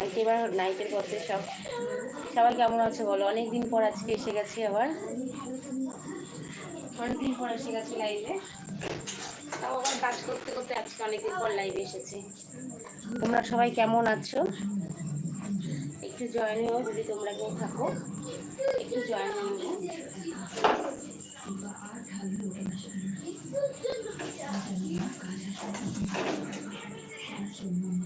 Night, এবার নাইটের পথে সব, সবাই কেমন আছে বলো? অনেক দিন পর আজকে এসে গেছি আবার। অনেকদিন পর এসে গেছি লাইভে তাও আবার কাজ করতে করতে আজকে অনেকদিন পর লাইভে এসেছি। তোমরা সবাই কেমন আছো? একটু জয়েন হও, যদি তোমরা কেউ থাকো। একটু জয়েন নিও রবি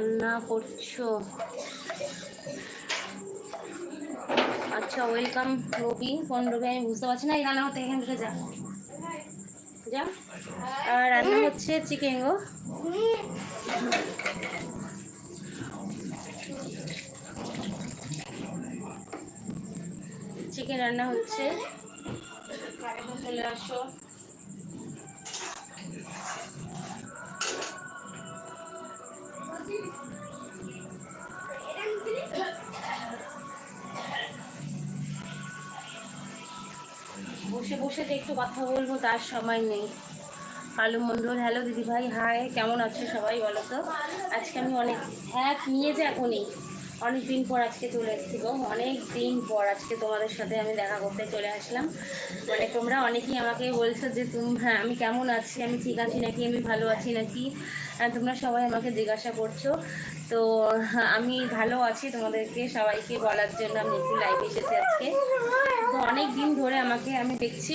রান্না করছ? আচ্ছা ওয়েলকাম রবি কোন রবি, আমি বুঝতে পারছি না, এই রান্না হতে এখান থেকে যা। যা। আর রান্না হচ্ছে চিকেন গো চিকেন রান্না হচ্ছে। চলে আসো বসে একটু কথা বলব, তার সময় নেই। কালু মন্ডল হ্যালো দিদিভাই হাই কেমন আছো সবাই বলো তো? আজকে আমি অনেক হ্যাঁ নিয়ে যে এখনই অনেক দিন পর আজকে চলে এসেছি গো। অনেক দিন পর আজকে তোমাদের সাথে আমি দেখা করতে চলে আসলাম। মানে তোমরা অনেকেই আমাকে বলছো যে তুমি হ্যাঁ আমি কেমন আছি? আমি ঠিক আছি নাকি? আমি ভালো আছি নাকি? হ্যাঁ, তোমরা সবাই আমাকে জিজ্ঞাসা করছ। তো হ্যাঁ, আমি ভালো আছি তোমাদেরকে সবাইকে বলার জন্য আমি একটু লাইভে এসেছি আজকে। তো অনেক দিন ধরে আমাকে আমি দেখছি।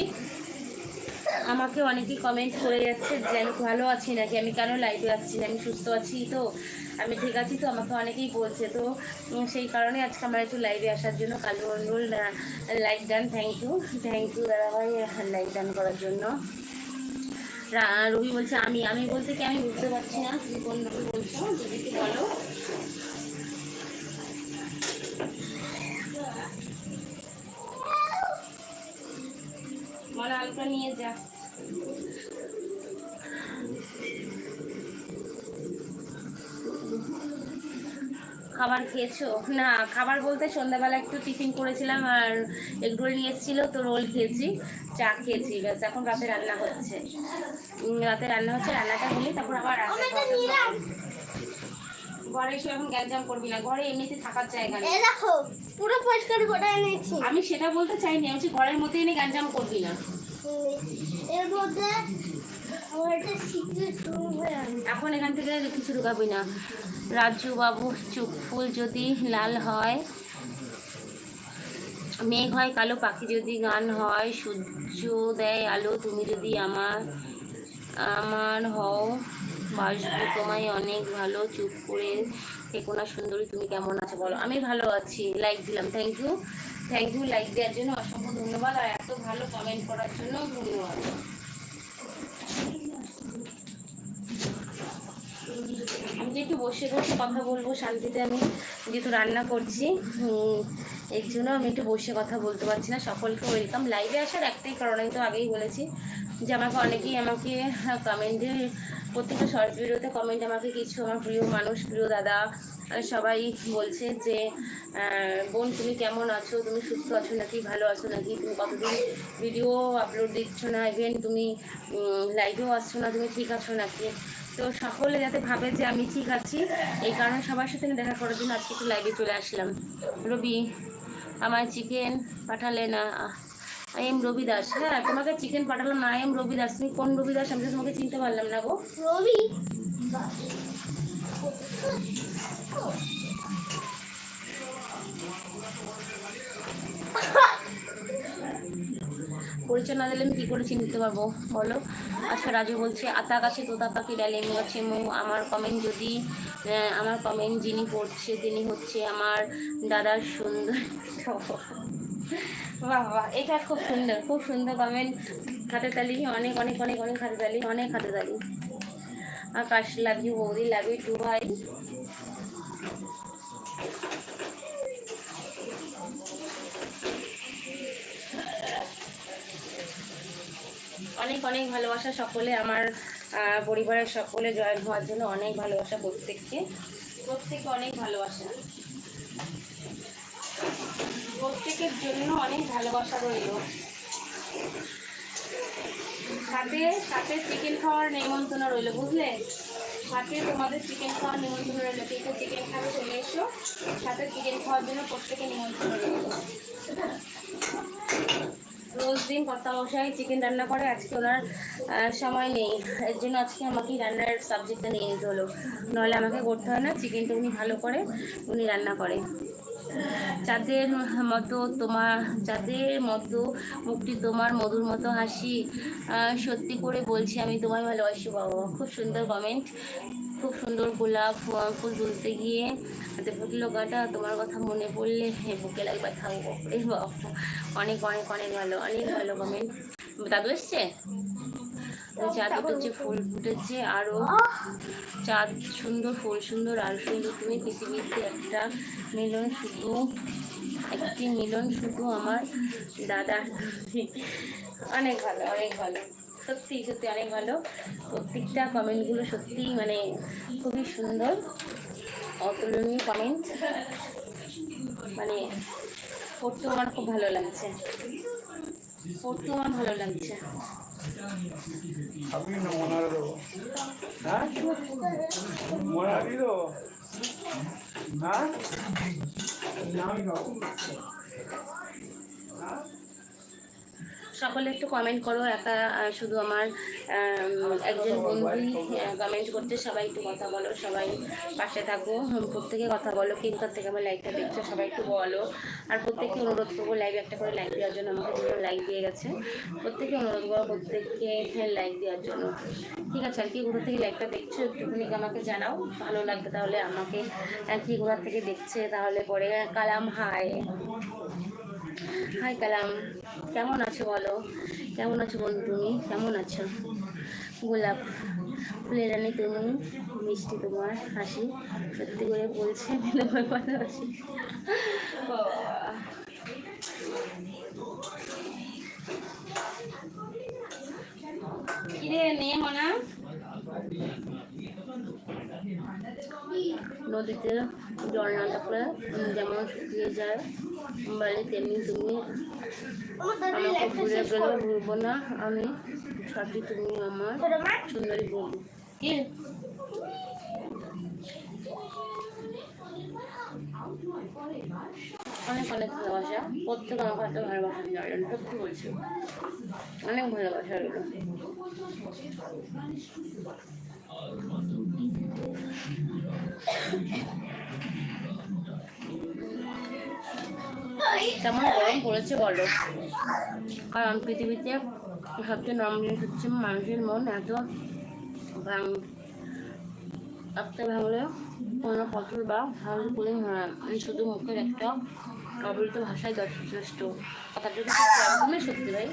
আমাকে অনেকেই কমেন্ট করে যাচ্ছে যে আমি ভালো আছি নাকি? আমি কেন লাইভে আসছি না? আমি সুস্থ আছি তো? আমি ঠিক আছি তো? আমাকে অনেকেই বলছে তো। সেই কারণে আজকে আমার একটু লাইভে আসার জন্য Kalu Mondal like done thank you thank you দাদাভাই লাইক ডান করার জন্য। রবি বলছে, আমি আমি বলতে কি আমি বুঝতে পারছি না? তুমি কোন বলছো? যদি একটু বলো। মানে আলুটা নিয়ে যা। খাবার খেয়েছো? না খাবার বলতে সন্ধ্যাবেলা একটু টিফিন করেছিলাম আর এগ রোল নিয়ে এসেছিল তো রোল খেয়েছি চা খেয়েছি ব্যাস এখন রাতে রান্না হচ্ছে। রাতে রান্না হচ্ছে রান্নাটা হলে তারপর আবার ঘরে এসে এখন গ্যাঞ্জাম করবি না ঘরে এমনিতে থাকার জায়গা নেই। দেখো পুরো পরিষ্কার করে এনেছি। আমি সেটা বলতে চাইনি আমি ঘরের মধ্যে এনে গ্যাঞ্জাম করবি না। এখন এখান থেকে কিছু ঢুকাবি না। রাজু বাবু চুপ ফুল যদি লাল হয়, মেঘ হয়, কালো পাখি যদি গান হয়, সূর্য দেয় আলো, তুমি যদি আমার আমার হও, বাসবো তোমায় অনেক ভালো, চুপ করে থেকো সুন্দরী, তুমি কেমন আছো বলো। আমি ভালো আছি লাইক দিলাম thank you thank you like দেওয়ার জন্য অসংখ্য ধন্যবাদ আর এত ভালো কমেন্ট করার জন্য ধন্যবাদ। আমি একটু বসে বসে কথা বলব, শান্তিতে আমি যেহেতু রান্না করছি এর জন্য আমি একটু বসে কথা বলতে পারছি না। সকলকে ওয়েলকাম লাইভে আসার একটাই কারণ, আমি তো আগেই বলেছি যে আমাকে অনেকেই আমাকে কমেন্টে প্রত্যেকটা শর্ট ভিডিওতে কমেন্ট আমাকে কিছু আমার প্রিয় মানুষ, প্রিয় দাদা সবাই বলছে যে বোন, তুমি কেমন আছো? তুমি সুস্থ আছো নাকি? ভালো আছো নাকি? তুমি কতদিন ভিডিও আপলোড দিচ্ছ না? ইভেন তুমি লাইভেও আসছো না? তুমি ঠিক আছো নাকি? তো সকলে যাতে ভাবে যে আমি ঠিক আছি, এই কারণে সবার সাথে দেখা করার জন্য আজকে একটু লাইভে চলে আসলাম। রবি আমার চিকেন পাঠালে না? I am Rabi Das. হ্যাঁ তোমাকে চিকেন পাঠালাম না। এম রবি দাস। তুমি কোন রবি দাস? আমি তো তোমাকে চিনতে পারলাম না গো। রবি পরিচয় না দিলে আমি কী করে চিনতে পারব? বলো। আচ্ছা রাজু বলছে, আতা গাছে তোতা পাখি, ডালিম আছে মু। আমার কমেন্ট যদি আমার কমেন্ট যিনি পড়ছে, তিনি হচ্ছে আমার দাদার সুন্দর। বাহ বাহ, এটা খুব সুন্দর খুব সুন্দর কমেন্ট হাতে তালি, অনেক অনেক অনেক অনেক হাতে তালি, অনেক হাতে তালি। আকাশ লাভ ইউ বৌদি লাভ ইউ টু ভাই অনেক অনেক ভালোবাসা সকলে আমার পরিবারের সকলে জয়েন হওয়ার জন্য অনেক ভালোবাসা প্রত্যেককে। প্রত্যেকে অনেক ভালোবাসা। প্রত্যেকের জন্য অনেক ভালোবাসা রইল। সাথে সাথে চিকেন খাওয়ার নিমন্ত্রণ রইল, বুঝলে? সাথে তোমাদের চিকেন খাওয়ার নিমন্ত্রণ রইল কে চিকেন খাবে, চলে এসো। সাথে চিকেন খাওয়ার জন্য প্রত্যেকে নিমন্ত্রণ রইল। রোজ দিন কর্তা মশাই চিকেন রান্না করে, আজকে ওনার সময় নেই। এর জন্য আজকে আমাকে রান্নার সাবজেক্টটা নিয়ে নিতে হলো। নাহলে আমাকে করতে হয় না চিকেনটা উনি ভালো করে উনি রান্না করে। চাঁদের মতো তোমার চাঁদের মতো মুখটি তোমার মধুর মতো হাসি সত্যি করে বলছি আমি তোমায় ভালোবাসি বাবা। খুব সুন্দর কমেন্ট খুব সুন্দর গোলাপ ফুল তুলতে গিয়ে হাতে ফুটলো কাটা তোমার কথা মনে পড়লে বুকে লাগবে থাকব। বাবা, অনেক অনেক অনেক ভালো অনেক ভালো কমেন্ট দাদু এসছে চাঁদ উঠেছে ফুল ফুটেছে আরও চাঁদ সুন্দর ফুল, সুন্দর আর সুন্দর। তুমি পৃথিবীতে একটা মিলন শুধু, একটি মিলন শুধু আমার দাদা অনেক ভালো অনেক ভালো। সত্যি সত্যি অনেক ভালো। প্রত্যেকটা কমেন্টগুলো সত্যি মানে খুবই সুন্দর। অতুলনীয় কমেন্ট। মানে পড়তেও আমার খুব ভালো লাগছে। পড়তেও আমার ভালো লাগছে আমি না মনারে দেবো হ্যাঁ মনারি দেবো হ্যাঁ আমি খাব সকলে একটু কমেন্ট করো, একা শুধু আমার একজন বন্ধুই কমেন্ট করতে সবাই একটু কথা বলো, সবাই পাশে থাকো প্রত্যেকে কথা বলো কিনকার থেকে আমার লাইকটা দেখছ, সবাই একটু বলো। আর প্রত্যেককে অনুরোধ করব লাইভ একটা করে লাইক দেওয়ার জন্য, আমাকে দুজন লাইক দিয়ে গেছে। প্রত্যেকে অনুরোধ করব প্রত্যেককে লাইক দেওয়ার জন্য। ঠিক আছে, আর কি কোথা থেকে লাইকটা দেখছ, একটুখানি আমাকে জানাও, ভালো লাগবে তাহলে আমাকে কি কোথা থেকে দেখছে, তাহলে পরে, কালাম হাই হাই কালাম কেমন আছো বলো? কেমন আছো বন্ধু তুমি? কেমন আছো? গোলাপ ফুলের রানী তুমি, মিষ্টি তোমার, হাসি, সত্যি করে বলছে তোমায় ভালোবাসি। কিরে নিয়ে মনা? নদীতে জল না থাকলে যেমন শুকিয়ে যায় বাড়ি তেমনি তুমি আমাকে ঘুরে গেলেও ভুলবো না আমি সত্যি তুমি আমার সুন্দরী বন্ধু কি? অনেক অনেক ভালোবাসা। প্রত্যেক আমার কাছে ভালোবাসা জানেন সত্যি বলছি। অনেক ভালোবাসা রইল কেমন গরম পড়েছে বলো? কারণ পৃথিবীতে সবচেয়ে নরম জিনিস হচ্ছে মানুষের মন, এত ভাঙ একটা ভাঙলে কোনো ফসল বা ভালো করে হয় আমি শুধু মুখের একটা অবলিত ভাষায় যথেষ্ট কথাটা কিন্তু একদমই সত্যি ভাই?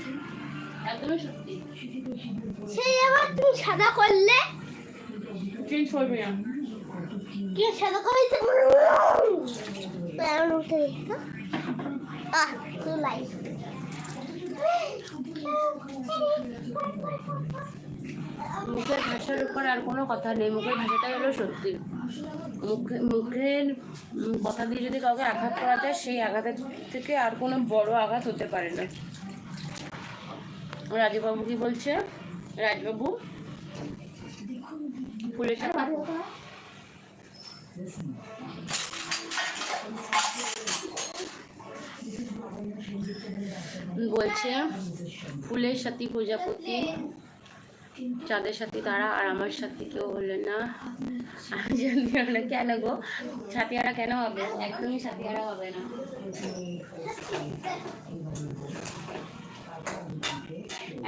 একদমই সত্যি। সেই আবার তুমি সাদা করলে? চেঞ্জ করবি না কি সাদা করে তেমন উঠে গেছে আহ তুই লাইট মুখের ভাষার উপর আর কোনো কথা নেই। মুখের ভাষাটাই হলো সত্যি। মুখে মুখের কথা দিয়ে যদি কাউকে আঘাত করা যায় সেই আঘাতের থেকে আর কোনো বড় আঘাত হতে পারে না। রাজবাবু কি বলছে? রাজবাবু? সাথে বলছে, ফুলের সাথে প্রজাপতি, চাঁদের সাথে তারা আর আমার সাথে কেউ হলে না। না কেন গো, সাথিয়ারা কেন হবে? একদমই সাথিয়ারা হবে না।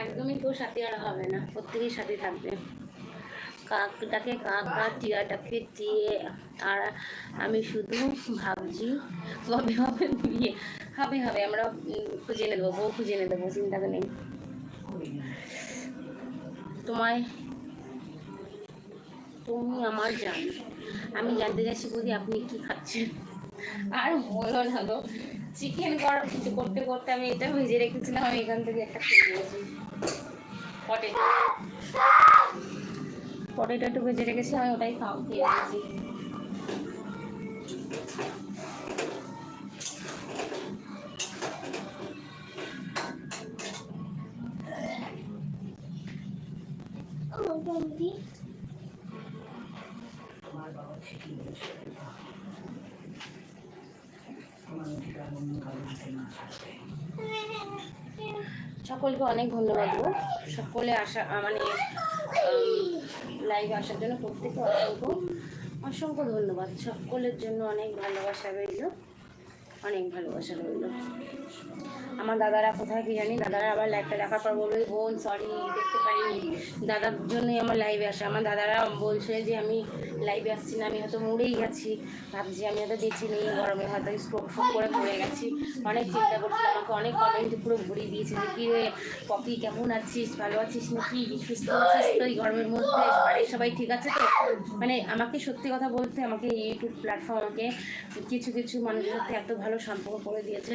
একদমই কেউ সাথে হবে না, প্রত্যেকেই সাথে থাকবে। কাকটাকে কাকা টিয়াটাকে টিয়ে আর আমি শুধু ভাবছি কবে হবে বিয়ে। হবে হবে, আমরা খুঁজে এনে দেবো বউ খুঁজে এনে দেবো চিন্তা নেই। তোমায়, তুমি আমার জান। আমি জানতে চাইছি বৌদি আপনি কি খাচ্ছেন। আর বলো না চিকেন করার কিছু করতে করতে আমি এটা ভেজে রেখেছিলাম, আমি এখান থেকে একটা খেয়ে নিয়েছি পটেটো পটেটো একটু ভেজে রেখেছি আমি ওটাই খাও খেয়ে নিয়েছি মোটামুটি সকলকে অনেক ধন্যবাদ দেবো সকলে আসা মানে লাইভে আসার জন্য প্রত্যেকে অসংখ্য অসংখ্য ধন্যবাদ। সকলের জন্য অনেক ভালোবাসা রইল। অনেক ভালোবাসা রইল। আমার দাদারা কোথায় কি জানি, দাদারা আবার লাইভটা দেখার পর বলবে বোন সরি দেখতে পারিনি। দাদার জন্যই আমার লাইভে আসে। আমার দাদারা বলছে যে, আমি লাইভে আসছি না, আমি হয়তো মরেই গেছি। ভাবছি আমি হয়তো বেঁচে নেই, গরমে হয়তো স্ট্রোক ফোক করে পড়ে গেছি। অনেক চিন্তা করছিল আমাকে অনেক কমেন্ট পুরো ঘুরিয়ে দিয়েছে যে কী রে পপি, কেমন আছিস? ভালো আছিস নাকি? সুস্থ আছিস তো এই গরমের মধ্যে? বাড়ির সবাই ঠিক আছে তো? মানে আমাকে সত্যি কথা বলতে আমাকে ইউটিউব প্ল্যাটফর্ম আমাকে কিছু কিছু মানুষের সাথে এত ভালো সম্পর্ক করে দিয়েছে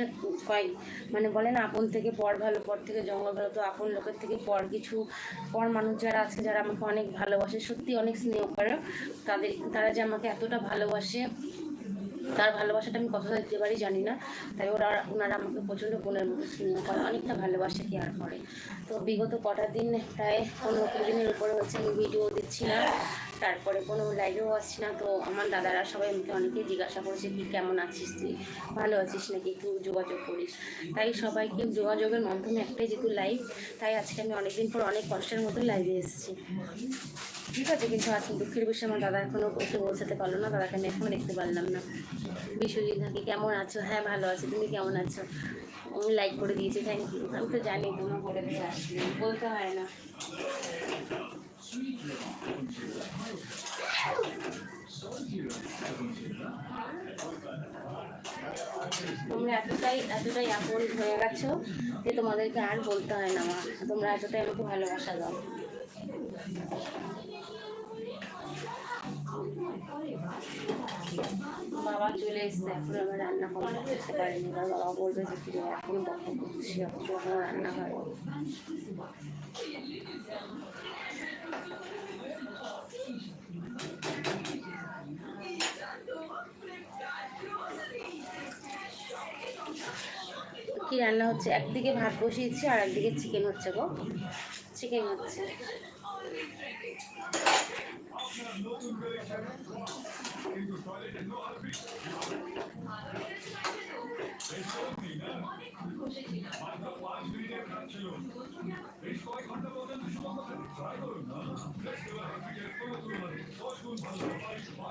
কয়েক মানে বলে না, আপন থেকে পর ভালো, পর থেকে জঙ্গল ভালো, তো আপন লোকের থেকে পর কিছু, পর মানুষ যারা আছে, যারা আমাকে অনেক ভালোবাসে, সত্যি অনেক স্নেহ করে, তাদের, তারা যে আমাকে এতটা ভালোবাসে, তার ভালোবাসাটা আমি কথা দিতে পারি জানি না, তাই ওরা, ওনারা আমাকে প্রচণ্ড বোনের মতো স্নেহ করে, অনেকটা ভালোবাসে কেয়ার করে। তো বিগত কটা দিন প্রায় পনেরো কুড়ি দিনের উপরে হচ্ছে আমি ভিডিও দিচ্ছি না তারপরে কোনো লাইভেও আসছি না, তো আমার দাদারা সবাই আমাকে অনেকেই জিজ্ঞাসা করেছে কি কেমন আছিস তুই? ভালো আছিস নাকি? একটু যোগাযোগ করিস। তাই সবাইকে যোগাযোগের মাধ্যমে একটাই যেহেতু লাইভ তাই আজকে আমি অনেকদিন পর অনেক কষ্টের মতো লাইভে এসেছি। ঠিক আছে, কিন্তু আজকে দুঃখের বিষয়, আমার দাদা এখনও এসে পৌঁছাতে পারল না, দাদাকে আমি এখনও দেখতে পারলাম না। বিশ্বজিৎ নাকি কেমন আছো? হ্যাঁ ভালো আছো, তুমি কেমন আছো? আমি লাইক করে দিয়েছি থ্যাংক ইউ আমি তো জানি, তোমার করে দিয়ে আসলে বলতে হয় না। তোমরা এতটাই এতটাই আপন হয়ে গেছো যে তোমাদেরকে আর বলতে হয় না আমার তোমরা এতটাই আমাকে ভালোবাসা দাও। বাবা চলে এসছে, এখন আমি রান্না কমপ্লিট করতে পারিনি। এবার বাবা বলবে যে কি এখন বন্ধ করছি রান্না হয়নি কি রান্না হচ্ছে? একদিকে ভাত বসিয়েছি আর একদিকে চিকেন হচ্ছে গো। চিকেন হচ্ছে।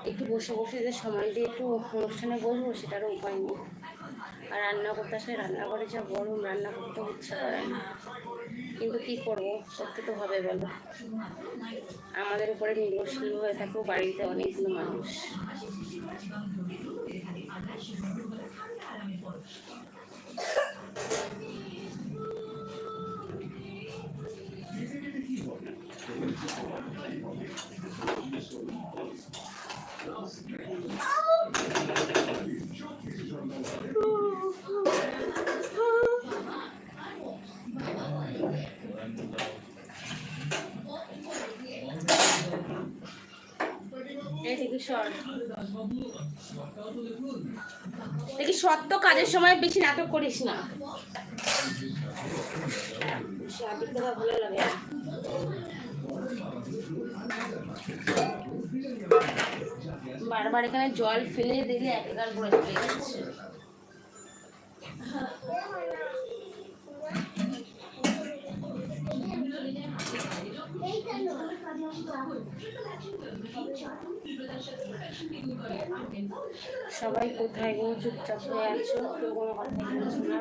একটু বসে বসে যে সময়টি একটু অনুষ্ঠানে বসবো, সেটারও উপায় নেই। আর রান্না করতে আসলে রান্নাঘরে যা গরম, রান্না করতে হচ্ছে কিন্তু কি করব? করতে তো হবে বলো। আমাদের উপরে নির্ভরশীল হয়ে থাকেও বাড়িতে অনেকগুলো মানুষ এই দেখি সর দেখি সত্য কাজের সময় বেশি নাটক করিস না। ভালো লাগে। বারবার এখানে জল ফেলে দিলে একাকার করে যাচ্ছে। সবাই কোথায় গো? চুপচাপ হয়ে আছো? কেউ কোনো কথা বলছো না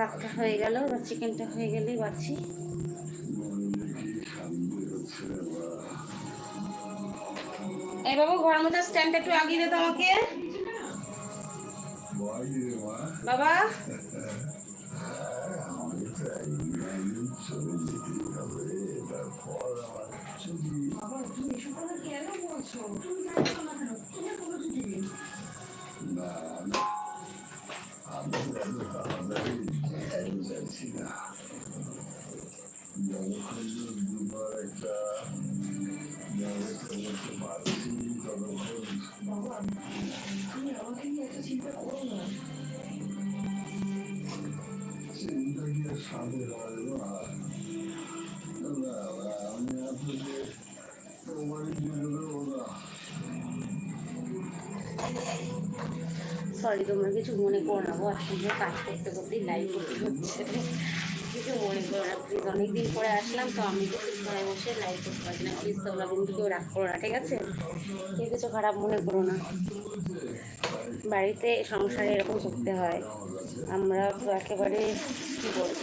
ভাতটা হয়ে গেল বা চিকেনটা হয়ে গেলেই বাছি এই বাবু, ঘরের মধ্যে স্ট্যান্ডটা একটু আগিয়ে দে তো আমাকে। বাবা সরি তোমরা কিছু মনে করো না আসলে কাজ করতে করতেই লাইভ করতে হচ্ছে। কিছু মনে করো না প্লিজ অনেকদিন পরে আসলাম, তো আমি তো ঘরে বসে লাইভ করতে পারছি না। প্লিজ তোমরা কিন্তু কেউ রাগ করো না, ঠিক আছে? কেউ কিছু খারাপ মনে করো না। বাড়িতে সংসারে এরকম করতে হয়। আমরা তো একেবারে কী বলব?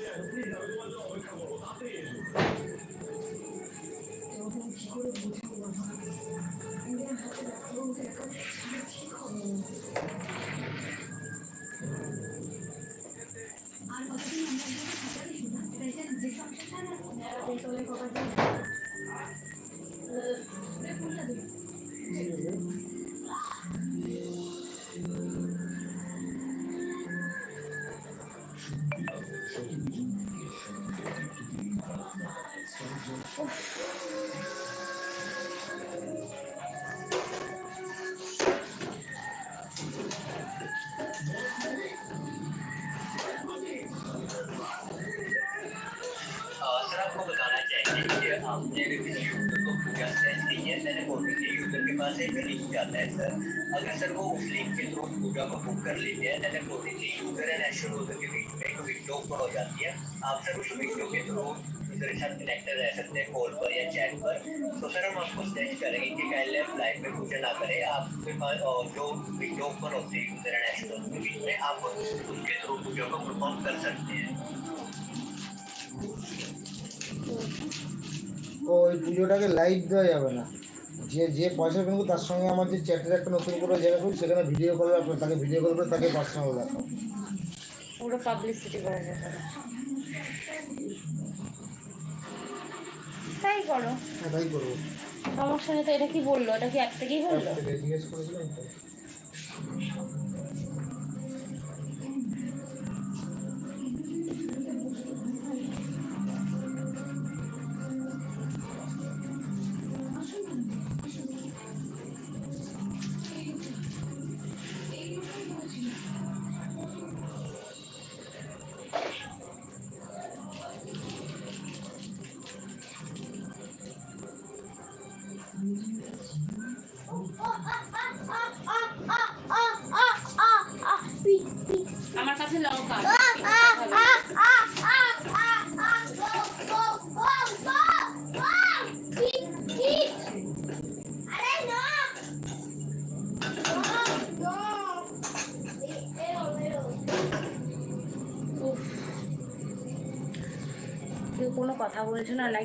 कि अगर यूज़र को सेंड की है मैंने बोल रही यूज़र के पास एक लिंक जाता है सर अगर सर वो उस लिंक के थ्रू पूजा को बुक कर लेते हैं मैंने बोल थी यूज़र एंड एश्योर यूज़र के बीच में एक विंडो ओपन हो जाती है आप सर उस विंडो के थ्रू यूज़र के साथ कनेक्टेड रह सकते हैं कॉल पर या चैट पर तो सर हम आपको सजेस्ट करेंगे कि पहले लाइव में पूजा ना करें आपके पास जो विंडो ओपन होती है यूज़र एंड एश्योर के बीच में आप उसके थ्रू पूजा को परफॉर्म कर सकते हैं ও ওই পুজোটাকে লাইভ দেওয়া যাবে না। যে যে পয়সা কিনবো তার সঙ্গে আমার যে চ্যাটের একটা নতুন করে জায়গা করি সেখানে ভিডিও কল রাখব তাকে ভিডিও কল করে তাকে পার্সোনাল দেখাও পুরো পাবলিসিটি করা যাবে তাই করো। হ্যাঁ তাই করব। সমস্যা নেই তো এটা কি বলল? এটা কি এক থেকেই বলল? জিজ্ঞেস করেছিলাম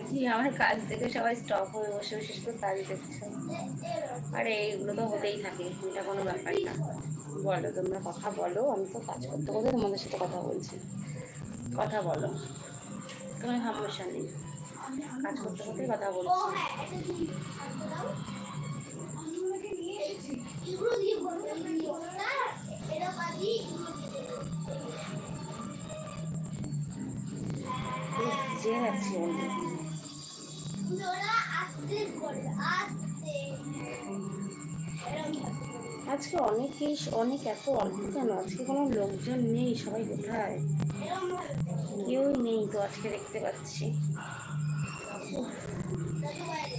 না আমার কাজ থেকে সবাই স্টপ হয়ে বসে বসে শুধু কাজ দেখছ। আরে এইগুলো তো হতেই থাকে, এটা কোনো ব্যাপারই না। বলো, তোমরা কথা বলো, আমি তো কাজ করতে করতে তোমাদের সাথে কথা বলছি। কথা বলো। তোমার সমস্যা নেই। কাজ করতে করতে কথা বলছি। এটা দিই হাতটা আজকে অনেকেই অনেক এত অল্প কেন? আজকে কোনো লোকজন নেই সবাই কোথায়? কেউই নেই তো আজকে দেখতে পাচ্ছি। দাদু বাইরে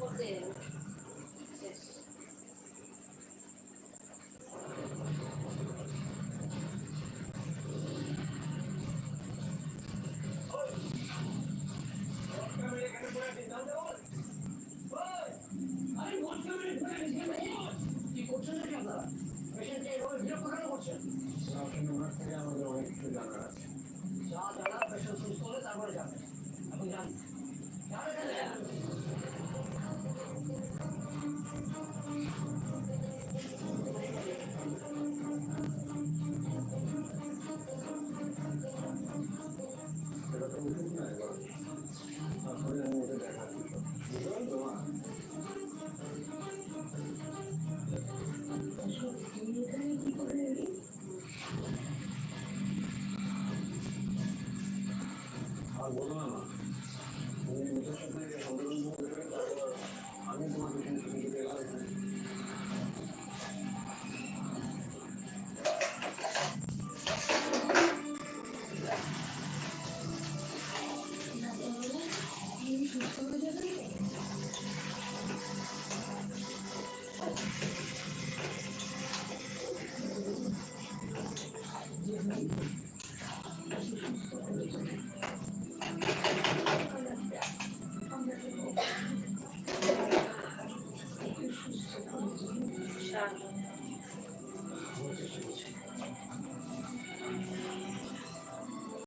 করতে